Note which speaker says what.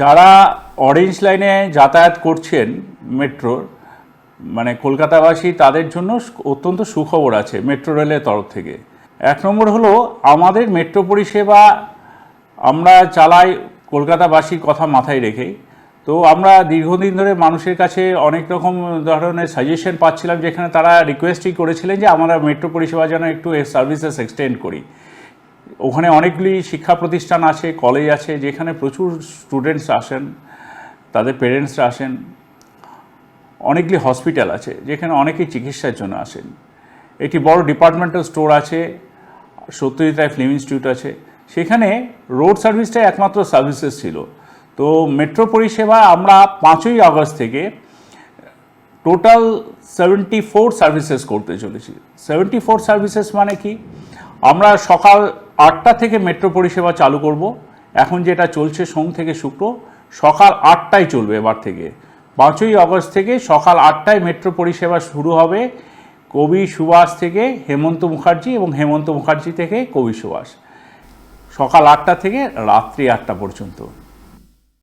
Speaker 1: যারা অরেঞ্জ লাইনে যাতায়াত করছেন মেট্রোর মানে কলকাতাবাসী, তাদের জন্য অত্যন্ত সুখবর আছে মেট্রো রেলের তরফ থেকে। এক নম্বর হলো, আমাদের মেট্রো পরিষেবা আমরা চালাই কলকাতাবাসীর কথা মাথায় রেখেই। তো আমরা দীর্ঘদিন ধরে মানুষের কাছে অনেক রকম ধরনের সাজেশন পাচ্ছিলাম, যেখানে তারা রিকোয়েস্টই করেছিলেন যে আমরা মেট্রো পরিষেবা যেন একটু সার্ভিসেস এক্সটেন্ড করি। ওখানে অনেকগুলি শিক্ষা প্রতিষ্ঠান আছে কলেজ আছে, যেখানে প্রচুর স্টুডেন্টস আসেন, তাদের পেরেন্টসরা আসেন। অনেকগুলি হসপিটাল আছে, যেখানে অনেকেই চিকিৎসার জন্য আসেন। একটি বড় ডিপার্টমেন্টাল স্টোর আছে, সত্যজিৎ রায় ফিল্ম ইনস্টিটিউট আছে। সেখানে রোড সার্ভিসটাই একমাত্র সার্ভিসেস ছিল। তো মেট্রো পরিষেবা আমরা পাঁচই আগস্ট থেকে টোটাল সেভেন্টি ফোর সার্ভিসেস করতে চলেছি। সেভেন্টি ফোর সার্ভিসেস মানে কি? আমরা সকাল আটটা থেকে মেট্রো পরিষেবা চালু করব। এখন যেটা চলছে সোম থেকে শুক্র, সকাল আটটায় চলবে এবার থেকে। পাঁচই অগস্ট থেকে সকাল আটটায় মেট্রো পরিষেবা শুরু হবে কবি সুভাষ থেকে হেমন্ত মুখার্জি এবং হেমন্ত মুখার্জি থেকে কবি সুভাষ। সকাল আটটা থেকে রাত্রি আটটা পর্যন্ত।